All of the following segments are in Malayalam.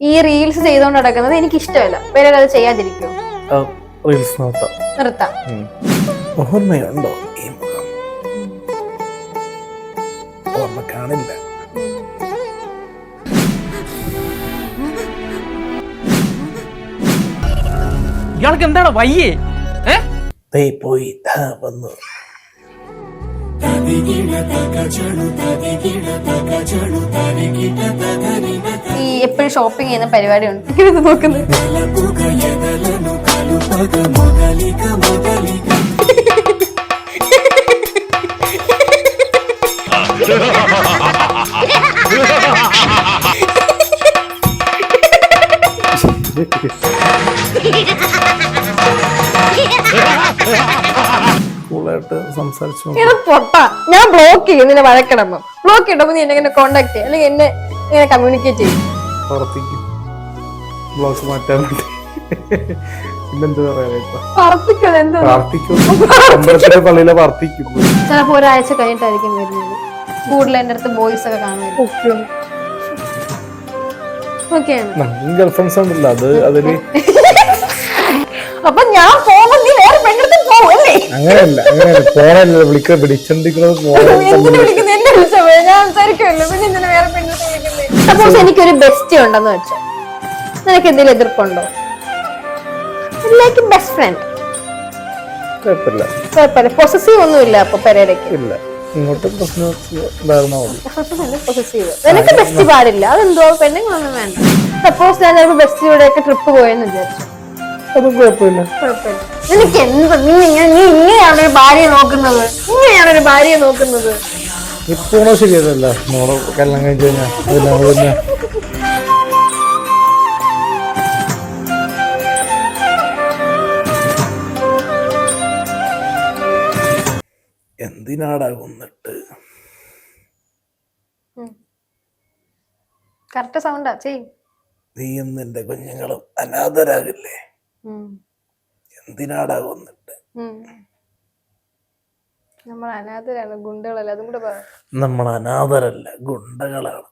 ഈ റീൽസ് ചെയ്തോണ്ട് നടക്കുന്നത് എനിക്ക് ഇഷ്ടമല്ല വേറെ അത് ചെയ്യാതിരിക്കും. റീൽസ് നോക്കാം നിർത്താം. ഉം. ഓർമ്മയുണ്ടോ ഈ മുഖം? ഓർമ്മ കാണില്ല. ഇയാൾക്ക് എന്താണ് വയ്യേ? പോയി വന്നു. ഈ എപ്പോഴും ഷോപ്പിംഗ് ചെയ്യുന്ന പരിപാടിയുണ്ട്. നോക്കുന്നത്? കൂളായിട്ട് സംസാരിച്ചു ഇത് പൊട്ട ഞാൻ ബ്ലോക്ക് ചെയ്യും നിന്നെ വഴക്കിടുമ്പോ ബ്ലോക്ക് നീ എന്നെ ഇങ്ങനെ കോണ്ടാക്ട് ചെയ്യും? അല്ലെങ്കിൽ എന്നെ ഇങ്ങനെ കമ്മ്യൂണിക്കേറ്റ് ചെയ്യും? പ്രവർത്തിക്കും ബ്ലൗസ് മാറ്റാൻ വേണ്ടി. പള്ളിയിലെ പ്രാർത്ഥിക്കും. ചിലപ്പോ ഒരാഴ്ച കഴിഞ്ഞിട്ടായിരിക്കും വരുന്നത്. കൂടുതൽ എന്റെ അടുത്ത് ബോയ്സ് ഒക്കെ നമുക്ക് ഗേൾഫ്രണ്ട്സ് ഉണ്ടല്ലോ അത് അതിൽ അപ്പൊ ഞാൻ പോകുമ്പോ നീ വേറെ പെണ്ണെടുത്ത് പോവല്ലേ? അങ്ങനെയല്ല അങ്ങനെയല്ല. ഫോണല്ല വിളിക്ക എന്നെ വിളിച്ചോ ഞാൻ സംസാരിക്കുമല്ലോ. പിന്നെ എന്തിനാ വേറെ സപ്പോസ് എനിക്കൊരു ബെസ്റ്റ് ഉണ്ടെന്ന് വെച്ചോ. നിനക്ക് എന്തെങ്കിലും എതിർപ്പുണ്ടോ? ലൈക്ക് ബെസ്റ്റ് ഫ്രണ്ട് കുഴപ്പമില്ല. കുഴപ്പമില്ല. പൊസസീവ് ഒന്നുമില്ല അപ്പൊ ഇല്ല. ഇങ്ങോട്ട് പൊസസീവ് നിനക്ക് ബെസ്റ്റ് പാടില്ല. അതെന്തോ? പെണ്ണുങ്ങളൊന്നും വേണ്ട. സപ്പോസ് ഞാൻ ചിലപ്പോ ബെസ്റ്റിയുടെ ഒക്കെ ട്രിപ്പ് പോയെന്ന് വിചാരിച്ചു. അതും കുഴപ്പമില്ല. നിനക്ക് എന്ത് നീ ഇങ്ങനെ നീ ഇങ്ങനെയാണ് ഒരു ഭാര്യയെ നോക്കുന്നത്? ഇങ്ങനെയാണ് ഒരു ഭാര്യയെ നോക്കുന്നത്? ഇപ്പോണോ ശരിയല്ല മോളെ കല്യാണം കഴിച്ചു കഴിഞ്ഞാൽ പിന്നെ പിന്നെ എന്തിനാടാ കൊന്നിട്ട് കറക്റ്റ് സൗണ്ടാ ചെയ് നീയും നിന്റെ കുഞ്ഞുങ്ങളും അനാഥരാകില്ലേ? എന്തിനാടാ കൊന്നിട്ട് നമ്മൾ അനാഥരാണ് ഗുണ്ടകളല്ല അതും കൂടെ നമ്മൾ അനാഥരല്ല ഗുണ്ടകളാണ്.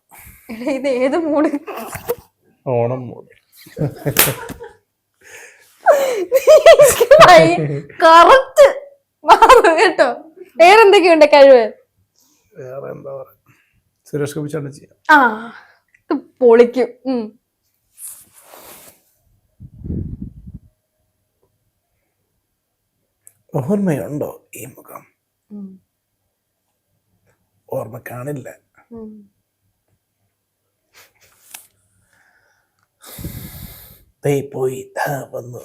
ഇത് ഏത് മൂട്? ഓണം മൂട്. കറക്റ്റ് കേട്ടോ. വേറെന്തൊക്കെയുണ്ട് കഴിവ്? വേറെ എന്താ പറയാ? സുരേഷ് ഗോപി ചേട്ടൻ ചെയ്യാം. ആ ഇത് പൊളിക്കും. ഓർമ്മയുണ്ടോ ഈ മുഖം. ഓർമ്മ കാണില്ല പോയി വന്നു.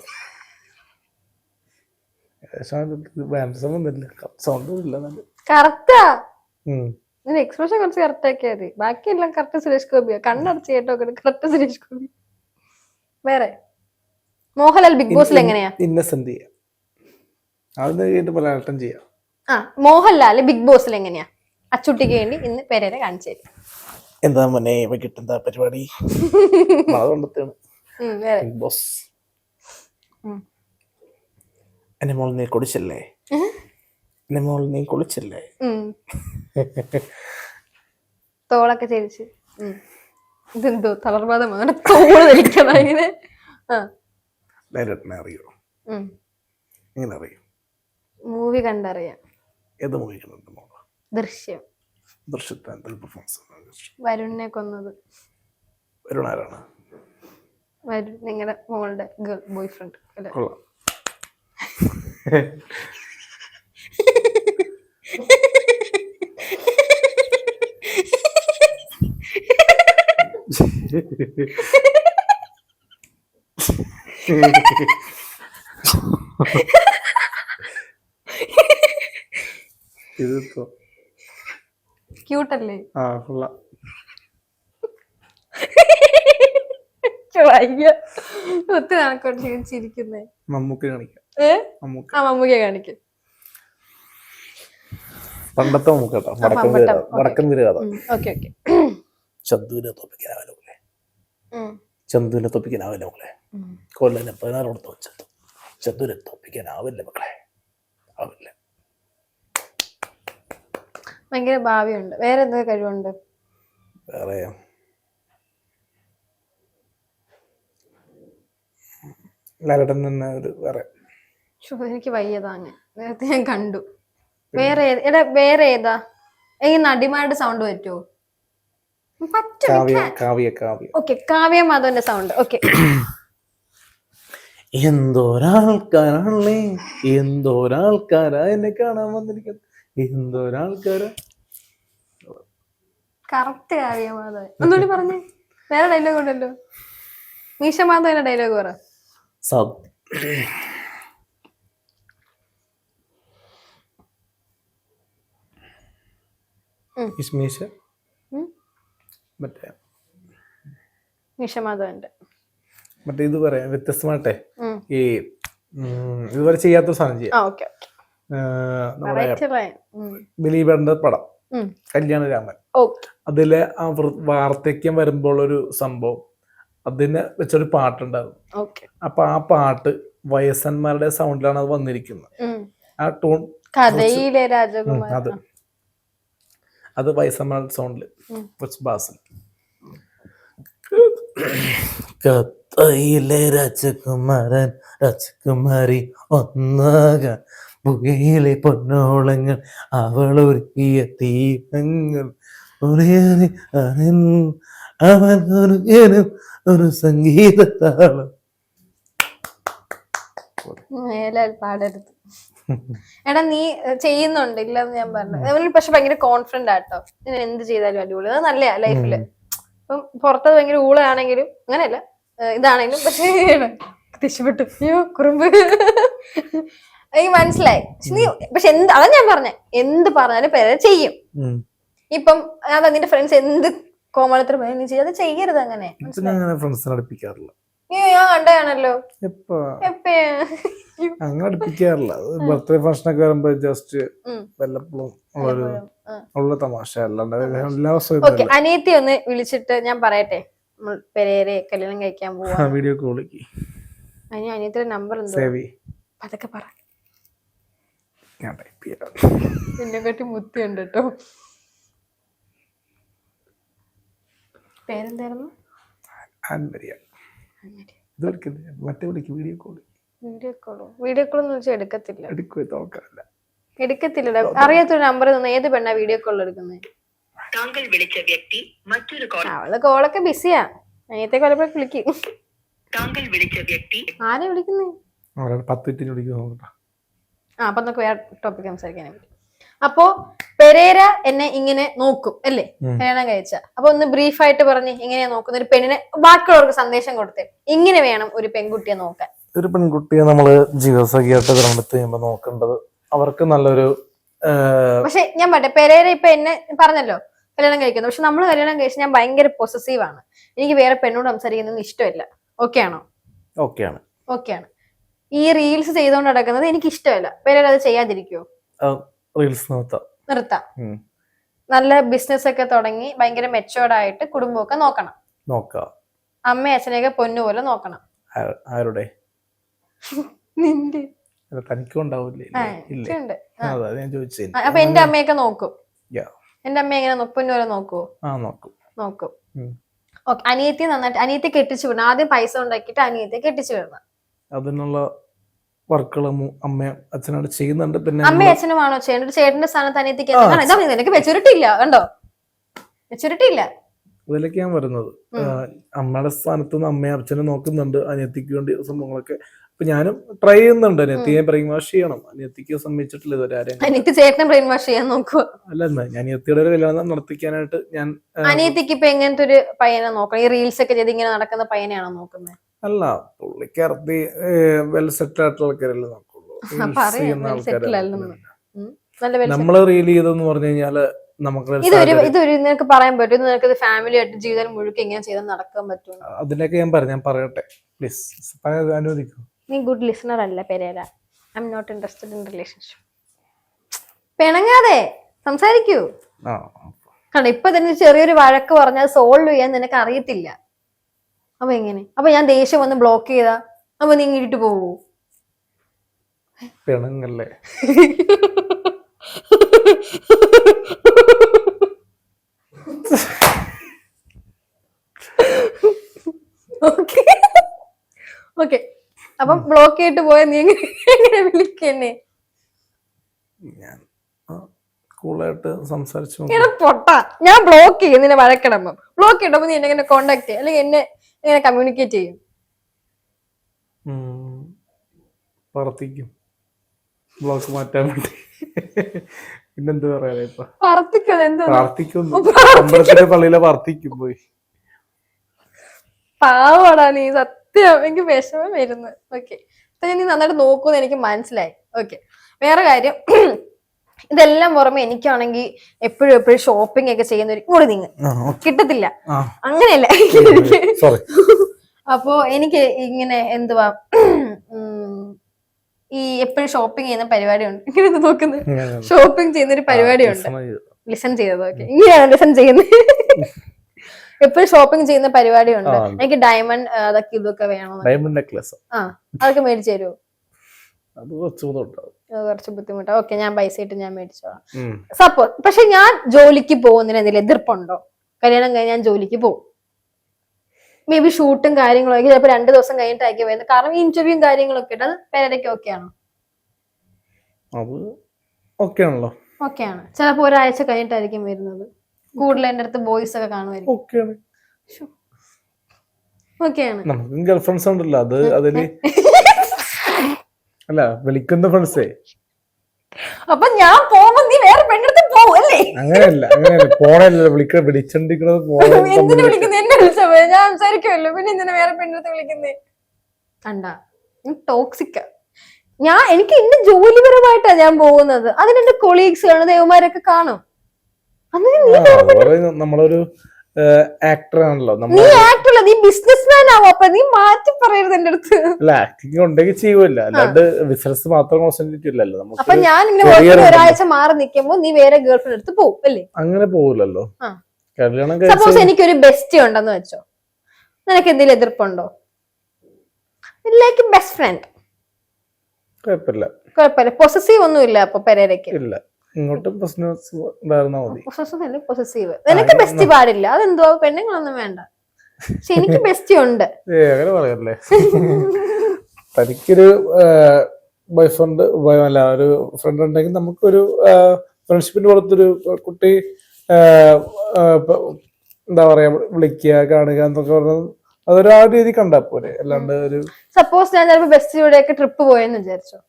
എക്സ്പ്രഷൻ കുറച്ച് കറക്റ്റ് ആക്കിയാൽ മതി. ബാക്കിയെല്ലാം കറക്റ്റ് സുരേഷ് ഗോപിയാ. കണ്ണടച്ച് കേട്ടോ കറക്റ്റ് സുരേഷ് ഗോപി. വേറെ? മോഹൻലാൽ ബിഗ് ബോസിൽ എങ്ങനെയാ? ഇന്നസെന്റ് അത് കേട്ട് പലവട്ടം ചെയ്യാം. ആ മോഹൻലാൽ ബിഗ് ബോസിൽ എങ്ങനെയാ? അച്ചുട്ടിക്ക് വേണ്ടി ഇന്ന് പെരേരെ കാണിച്ചു തരും. എന്താ മോനെ കിട്ടുന്ന പരിപാടി? Big boss. എന്നെ മോൾ നീ കുളിച്ചല്ലേ? എന്നെ മോൾ നീ കുളിച്ചല്ലേ? തോളൊക്കെ ചരിച്ച്. ഇതെന്തോ തളർവാദമാണ്. തോൾ ധരിക്കണം ഇങ്ങനെ. അറിയോ? എങ്ങനെ അറിയും? മൂവി കണ്ടറിയാം. ഏത് മൂവി ദൃശ്യം. ദൃശ്യത്തെ പെർഫോമൻസ് വരുണിനെ കൊന്നത്. വരുൺ ആരാണ്? വരുൺ നിങ്ങളുടെ മോളുടെ ഗേൾ ബോയ് ഫ്രണ്ട് ha കൊള്ളാം. ഇതിപ്പോ ക്യൂട്ടല്ലേ? ആ കൊള്ളാം. ഒത്തിരി കണക്കോട്ട് ചിരിക്കുന്നേ മമ്മൂക്ക് കാണിക്കാം. ആ മമ്മൂക്കെ കാണിക്കും. പണ്ടത്തെ മമ്മൂക്ക് കേട്ടോ. വടക്കൻ പണ്ടത്തെ, വീര okay. Vadakkan Veera Katha. Okay okay. ചന്തുവിനെ തോപ്പിക്കാനാവില്ല മോളെ ചന്തുവിനെ തോപ്പിക്കാനാവില്ല കൊല്ലനെ പതിനാറോടത്ത് വെച്ചത് ചന്തുവിനെ തോപ്പിക്കാനാവില്ല മക്കളെ? ഭയങ്കര ഭാവിയുണ്ട്. വേറെ എന്തൊക്കെ കഴിവുണ്ട്? വേറെ. ലാലേട്ടൻ തന്നെ ഒരു വേറെ. എനിക്ക് വയ്യതാങ്ങ് നേരത്തെ ഞാൻ കണ്ടു. വേറെ ഏത്- എടാ വേറെ ഏതാ? ഈ നടിമാരുടെ സൗണ്ട് പറ്റുമോ പറ്റും. കാവ്യ കാവ്യ കാവ്യ. ഓക്കെ കാവ്യ മാധവന്റെ സൗണ്ട് ഓക്കെ. എന്തോരാൾക്കാരാണല്ലേ എന്തോരാൾക്കാരാ എന്നെ കാണാൻ വന്നിരിക്കുന്നത്? എന്തോരാൾക്കാരാ? കറക്റ്റ് ഒന്നുകൂടി പറഞ്ഞേ? വേറെ ഡയലോഗ് ഉണ്ടല്ലോ. മീശ മാധവന്റെ ഡയലോഗ് പറ മറ്റേ മറ്റേ ഇത് പറയാം വ്യത്യസ്തമായിട്ടെ. ഈ ഇതുവരെ ചെയ്യാത്ത സാധനം ചെയ്യാം. Okay okay. നമ്മുടെ ബിലീബറിന്റെ പടം കല്യാണ രാമൻ അതിൽ ആ വാർദ്ധക്യം വരുമ്പോൾ ഒരു സംഭവം അതിനെ വെച്ചൊരു പാട്ടുണ്ടാകും ഓക്കെ. അപ്പൊ ആ പാട്ട് വയസ്സന്മാരുടെ സൗണ്ടിലാണ് അത് വന്നിരിക്കുന്നത്. ആ ടൂൺ കഥയിലെ രാജകുമാരൻ. അത്. അത് വയസ്സന്മാരുടെ സൗണ്ടിൽ ബാസിൽ കത്തയിലെ രാജകുമാരൻ രാജകുമാരി ഒന്നാകാൻ പുകയിലെ പൊന്നോളങ്ങൾ അവളൊരുക്കിയ തീപങ്ങൾ അവൻ ഒരു ഒരു സംഗീത താളം പാടരുത്. എടാ നീ ചെയ്യുന്നുണ്ട് ഇല്ലെന്ന് ഞാൻ പറഞ്ഞു. പക്ഷെ ഭയങ്കര കോൺഫിഡന്റ് ആട്ടോ. ഞാൻ എന്ത് ചെയ്താലും അടിപൊളി. അത് നല്ല ലൈഫിൽ. ഇപ്പം പുറത്തത് ഭയങ്കര ഊളാണെങ്കിലും അങ്ങനെയല്ല. ഇതാണെങ്കിലും പക്ഷേ രക്ഷപ്പെട്ടു അയ്യോ കുറുമ്പ്. എനിക്ക് മനസ്സിലായി. പക്ഷെ നീ പക്ഷെ എന്ത് അതാ ഞാൻ പറഞ്ഞേ. എന്ത് പറഞ്ഞാലും പേരെ ചെയ്യും. ഇപ്പം അതാ നിന്റെ ഫ്രണ്ട്സ് എന്ത് കോമളത്തിൽ പോയാലും നീ ചെയ്യും. അത് ചെയ്യരുത് അങ്ങനെ. ഞാൻ ഫ്രണ്ട്സിനെ അടുപ്പിക്കാറില്ല. ഞാൻ കണ്ടതാണല്ലോ അങ്ങനെ അടുപ്പിക്കാറില്ല. ബർത്ത്ഡേ ഫംഗ്ഷൻ ഒക്കെ വരുമ്പോ ജസ്റ്റ്. വല്ലപ്പോഴും ഉള്ള തമാശ അല്ലാണ്ട് എല്ലാ ഓക്കെ അനിയത്തി ഒന്ന് വിളിച്ചിട്ട് ഞാൻ പറയട്ടെ. നമ്മൾ പെരേരെ കല്യാണം കഴിക്കാൻ പോവാ വീഡിയോ കോളിക്ക് അനിയത്തിന്റെ നമ്പർ എന്തോ. അതൊക്കെ പറ. ഞാൻ ടൈപ്പ് ചെയ്യാം. എന്നെ കാട്ടി മുത്തിയുണ്ട് കേട്ടോ. പേരെന്തായിരുന്നു? ആൻമരിയ ഇത് വിളിക്കുന്നത് മറ്റേ വിളിക്ക് വീഡിയോ കോൾ വീഡിയോ കോളോ വീഡിയോ കോൾ എന്ന് വെച്ചാൽ എടുക്കത്തില്ല. എടുക്കുക നോക്കാറില്ല. എടുക്കത്തില്ലടാ. അറിയാത്തൊരു നമ്പർ നിന്ന് ഏത് പെണ്ണാ വീഡിയോ കോൾ എടുക്കുന്നത് താങ്കൾ വിളിച്ച വ്യക്തി മറ്റൊരു കോൾ അവൾ കോളൊക്കെ ബിസിയാ അനിയത്തെ കൊലപ്പോഴൊക്കെ വിളിക്കും. താങ്കൾ വിളിച്ച വ്യക്തി ആരെ വിളിക്കുന്നേ? പത്ത് വിളിക്കുന്നു നോക്കട്ടെ. ആ അപ്പൊ നമുക്ക് വേറെ ടോപ്പിക് സംസാരിക്കാൻ പറ്റും അപ്പോ പെരേര എന്നെ ഇങ്ങനെ നോക്കും അല്ലേ. കല്യാണം കഴിച്ച. അപ്പൊ ഒന്ന് ബ്രീഫ് ആയിട്ട് പറഞ്ഞ് ഇങ്ങനെ നോക്കുന്ന ഒരു പെണ്ണിനെ ബാക്കിയുള്ളവർക്ക് സന്ദേശം കൊടുത്തേ ഇങ്ങനെ വേണം ഒരു പെൺകുട്ടിയെ നോക്കാൻ. ഒരു പെൺകുട്ടിയെ നമ്മൾ ജീവിതസഖിയായിട്ട് തിരഞ്ഞെടുത്ത് കഴിയുമ്പോൾ നോക്കേണ്ടത് അവർക്ക് നല്ലൊരു പക്ഷെ ഞാൻ പറട്ടെ പെരേര ഇപ്പൊ എന്നെ പറഞ്ഞല്ലോ കല്യാണം കഴിക്കുന്നു. പക്ഷെ നമ്മൾ കല്യാണം കഴിച്ച് ഞാൻ ഭയങ്കര പൊസസീവ് ആണ്. എനിക്ക് വേറെ പെണ്ണോട് സംസാരിക്കുന്ന ഇഷ്ടമില്ല. ഓക്കെ ആണോ? ഓക്കെയാണ് ഓക്കെ ആണ്. ഈ റീൽസ് ചെയ്തുകൊണ്ട് നടക്കുന്നത് എനിക്ക് ഇഷ്ടമല്ല വേറെ അത് ചെയ്യാതിരിക്കുവോ? റീൽസ് നിർത്താം. നിർത്താം. നല്ല ബിസിനസ് ഒക്കെ തുടങ്ങി ഭയങ്കര മെച്ചോർഡ് ആയിട്ട് കുടുംബമൊക്കെ നോക്കണം. നോക്കാം. അമ്മ അച്ഛനെയൊക്കെ പൊന്നുപോലെ നോക്കണം. ആരുടെ? നിന്റെ. തനിക്കും ഉണ്ടാവില്ലേ? അപ്പൊ എന്റെ അമ്മയൊക്കെ നോക്കും. എന്റെ അമ്മ എങ്ങനെ പൊന്നുപോലെ നോക്കുവോ? നോക്കും. നോക്കും. ഓക്കെ അനിയത്തി നന്നായിട്ട് അനിയത്തെ കെട്ടിച്ചു വിടണം. ആദ്യം പൈസ ഉണ്ടാക്കിയിട്ട് അനിയത്തെ കെട്ടിച്ചു വിടണം. അതിനുള്ള വർക്കുകൾ അമ്മയും അച്ഛനോട് ചെയ്യുന്നുണ്ട് പിന്നെ അമ്മയും അച്ഛനുമാണോ ചെയ്യേണ്ടത്? ചേട്ടന്റെ സ്ഥാനത്ത് അനിയത്തിക്ക് നിനക്ക് മെച്ചൂരിറ്റി ഇല്ല കണ്ടോ? മെച്ചൂരിറ്റി ഇല്ല. അതിലേക്ക് ഞാൻ വരുന്നത്. അമ്മയുടെ സ്ഥാനത്ത് നിന്ന് അമ്മയും അച്ഛനും നോക്കുന്നുണ്ട് അനിയത്തിക്ക് വേണ്ടി സംഭവങ്ങളൊക്കെ. അപ്പൊ ഞാനും ട്രൈ ചെയ്യുന്നുണ്ട് അനിയത്തിയെ ബ്രെയിൻ വാഷ് ചെയ്യണം. അനിയത്തിക്ക് സമ്മതിച്ചിട്ടില്ല ഇതുവരെ ആരെയും അനിയത്തി ചേട്ടനെ ബ്രെയിൻ വാഷ് ചെയ്യാൻ നോക്കുക അല്ല എന്നാ ഞാൻ അനിയത്തിയുടെ ഒരു കല്യാണം നടത്തിക്കാനായിട്ട് ഞാൻ അനിയത്തിക്ക് ഇപ്പൊ എങ്ങനത്തെ ഒരു പയ്യനെ നോക്കണം? ഈ റീൽസ് ഒക്കെ ചെയ്ത് ഇങ്ങനെ നടക്കുന്ന പയ്യനെയാണോ നോക്കുന്നത് അല്ല പുള്ളിക്കാർത്തി വെൽ സെറ്റിൽ ആയിട്ടുള്ള ആൾക്കാരല്ലേ നോക്കുള്ളൂ. Reels ചെയ്യുന്ന ആൾക്കാരല്ലേ. നമ്മൾ. റീൽ ചെയ്തെന്ന് പറഞ്ഞു കഴിഞ്ഞാൽ നമുക്ക് ഇതൊരു ഇതൊരു നിനക്ക് പറയാൻ പറ്റും. നിനക്ക് ഫാമിലി ആയിട്ട് ജീവിതം മുഴുക്കെ എങ്ങനെ ചെയ്താൽ നടക്കാൻ പറ്റും. അതിനൊക്കെ ഞാൻ പറഞ്ഞു ഞാൻ പറയട്ടെ. പ്ലീസ് അനുവദിക്കൂ. നീ ഗുഡ് ലിസണർ അല്ല Pereira. I am not interested in relationship പിണങ്ങാതെ സംസാരിക്കൂ. കാരണം ഇപ്പൊ തന്നെ ചെറിയൊരു വഴക്ക് പറഞ്ഞാൽ സോൾവ് ചെയ്യാൻ നിനക്ക് അറിയത്തില്ല. അപ്പൊ എങ്ങനെ? അപ്പൊ ഞാൻ ദേഷ്യം വന്ന് ബ്ലോക്ക് ചെയ്താ. അപ്പൊ നീ ഇങ്ങിട്ട് പോവൂ? പിണങ്ങല്ലേ. ഓക്കെ ഓക്കെ അപ്പം ബ്ലോക്ക് ചെയ്തിട്ട് പോയ നീ എങ്ങനെ വിളിക്കന്നെ? ഞാൻ കൂളായിട്ട് സംസാരിച്ചു പൊട്ട. ഞാൻ ബ്ലോക്ക് ചെയ്യും. നിന്നെ വഴക്കിടുമ്പോ. ബ്ലോക്ക് ചെയ്തപ്പോ നീ എന്നെ കോണ്ടാക്ട് ചെയ്യ. അല്ലെങ്കിൽ എന്നെ ഇങ്ങനെ കമ്മ്യൂണിക്കേറ്റ് ചെയ്യും. ബ്ലോക്ക് മാറ്റാൻ വേണ്ടി. പിന്നെന്ത് ഇപ്പൊ? അമ്പലത്തിലെ പള്ളിയിലെ പോയി. പാവടാ നീ സത്യം. എനിക്ക് വിഷമം വരുന്നു. ഓക്കെ നീ നന്നായിട്ട് നോക്കൂന്ന് എനിക്ക് മനസ്സിലായി. ഓക്കെ വേറെ കാര്യം. ഇതെല്ലാം പുറമെ എനിക്കാണെങ്കിൽ എപ്പോഴും എപ്പോഴും ഷോപ്പിംഗ് ഒക്കെ ചെയ്യുന്ന ഒരു ഇങ്ങോട്ട് നിങ്ങൾ കിട്ടത്തില്ല. അങ്ങനെയല്ല. അപ്പോ എനിക്ക് ഇങ്ങനെ എന്തുവാ ഈ എപ്പോഴും ഷോപ്പിംഗ് ചെയ്യുന്ന പരിപാടിയുണ്ട്. ഇങ്ങനെ നോക്കുന്നത് ഷോപ്പിംഗ് ചെയ്യുന്ന ഒരു പരിപാടിയുണ്ട്. ലിസൺ ചെയ്തത് ഓക്കെ ഇങ്ങനെയാണ് ലിസൺ ചെയ്യുന്നത്. എപ്പോഴും ഷോപ്പിംഗ് ചെയ്യുന്ന പരിപാടിയുണ്ട്. ഉണ്ട് എനിക്ക് ഡയമണ്ട് അതൊക്കെ ഇതൊക്കെ വേണം ഡയമണ്ട് നെക്ലസ് ആ അതൊക്കെ മേടിച്ചു തരുമോ അത് കുറച്ച് ബുദ്ധിമുട്ടാണ് ഓക്കെ ഞാൻ പൈസ ഇട്ട് ഞാൻ മേടിച്ചോളാം. സപ്പോ സപ്പോസ് പക്ഷെ ഞാൻ ജോലിക്ക് പോകുന്നതിന് എന്തെങ്കിലും എതിർപ്പുണ്ടോ? കല്യാണം കഴിഞ്ഞ് ഞാൻ ജോലിക്ക് പോകും. മേ ബി ഷൂട്ടും കാര്യങ്ങളും ഒക്കെ ചിലപ്പോൾ രണ്ട് ദിവസം കഴിഞ്ഞിട്ടായിരിക്കും വരുന്നത്. കാരണം ഇന്റർവ്യൂവും കാര്യങ്ങളൊക്കെ ഉണ്ട് അത് പേരടയ്ക്ക് ഓക്കെ ആണോ? അത് ഓക്കെ ആണല്ലോ. ചിലപ്പോൾ ഒരാഴ്ച കഴിഞ്ഞിട്ടായിരിക്കും വരുന്നത്. കൂടുതൽ എന്റെ അടുത്ത് ബോയ്സ് ഒക്കെ കാണുമായിരിക്കും. ഓക്കെയാണ് നമുക്കും ഗേൾ ഫ്രണ്ട്സ് ഉണ്ടല്ലോ. അത് അതിന് അല്ല വിളിക്കുന്ന ഫ്രണ്ട്സേ. അപ്പൊ ഞാൻ പോകുമ്പോ നീ വേറെ പെണ്ണെടുത്ത് പോകും അല്ലേ? അങ്ങനെയല്ല അങ്ങനെയല്ല. പോണല്ലോ വിളിക്ക വിളിച്ചോണ്ടിരിക്കണത് പോണ എന്തിനു വിളിക്കുന്നത് എന്നെ വിളിച്ചാ പോരെ? ഞാൻ സംസാരിക്കുമല്ലോ പിന്നെ എന്തിനാ വേറെ പെണ്ണെടുത്ത് വിളിക്കുന്നേ? കണ്ട ടോക്സിക്ക ഞാൻ എനിക്ക് എന്റെ ജോലിപരമായിട്ടാ ഞാൻ പോകുന്നത്. അതിന് എന്റെ കൊളീഗ്സ് കാണും ദേവന്മാരൊക്കെ കാണും. അതിന് നീ നമ്മളൊരു ആക്ടർ ആണല്ലോ നീ നമ്മൾ ആക്ടറല്ല നീ ബിസിനസ്മാൻ ആവും? അപ്പൊ നീ മാറ്റി പറയരുത് എന്റെ അടുത്ത്. അല്ല ആക്ടിങ് ഉണ്ടെങ്കിൽ ചെയ്യുമല്ല അല്ലാണ്ട് ബിസിനസ് മാത്രം കോൺസെൻട്രേറ്റ് ഇല്ലല്ലോ അപ്പൊ നമുക്ക് ഞാൻ ഇങ്ങനെ ഒരാഴ്ച മാറി നീ വേറെ ഗേൾ ഫ്രണ്ട് അടുത്ത് പോകും അല്ലേ? അങ്ങനെ പോകില്ലല്ലോ. കല്യാണം സപ്പോസ് എനിക്കൊരു ബെസ്റ്റ് ഉണ്ടെന്ന് വെച്ചോ. നിനക്ക് എന്തെങ്കിലും എതിർപ്പുണ്ടോ? ലൈക്ക് ബെസ്റ്റ് ഫ്രണ്ട് കുഴപ്പമില്ല. കുഴപ്പമില്ല. പൊസസീവ് ഒന്നും ഇല്ല അപ്പൊ പെരേരയ്ക്ക്. ഇല്ല. ഇങ്ങോട്ടും പ്രശ്നസ് ഉണ്ടായിരുന്നാ മതി. പൊസസീവ് എനിക്ക് നിനക്ക് ബെസ്റ്റ് പാടില്ല. അതെന്തോ പെണ്ണുങ്ങളൊന്നും വേണ്ട. പക്ഷെ എനിക്ക് ബെസ്റ്റ് ഉണ്ട്. അങ്ങനെ പറയല്ലേ? തനിക്കൊരു ബോയ് ഫ്രണ്ട് അല്ല ഒരു ഫ്രണ്ട് ഉണ്ടെങ്കിൽ നമുക്കൊരു ഫ്രണ്ട്ഷിപ്പിന്റെ പുറത്തൊരു കുട്ടി എന്താ പറയാ വിളിക്കുക കാണുക എന്നൊക്കെ പറഞ്ഞത് അതൊരു ആ രീതി കണ്ടാ പോരെ. അല്ലാണ്ട് ഒരു സപ്പോസ് ഞാൻ ചിലപ്പോ ബെസ്റ്റ് ഒക്കെ ട്രിപ്പ് പോയെന്ന് വിചാരിച്ചോ.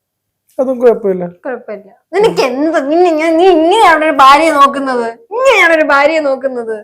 അതും കുഴപ്പമില്ല. കുഴപ്പമില്ല. നിനക്ക് എന്ത് നിന്നെ ഞാൻ നീ ഇങ്ങനെയാണ് ഒരു ഭാര്യയെ നോക്കുന്നത്. ഇങ്ങനെയാണ് ഒരു ഭാര്യയെ നോക്കുന്നത്.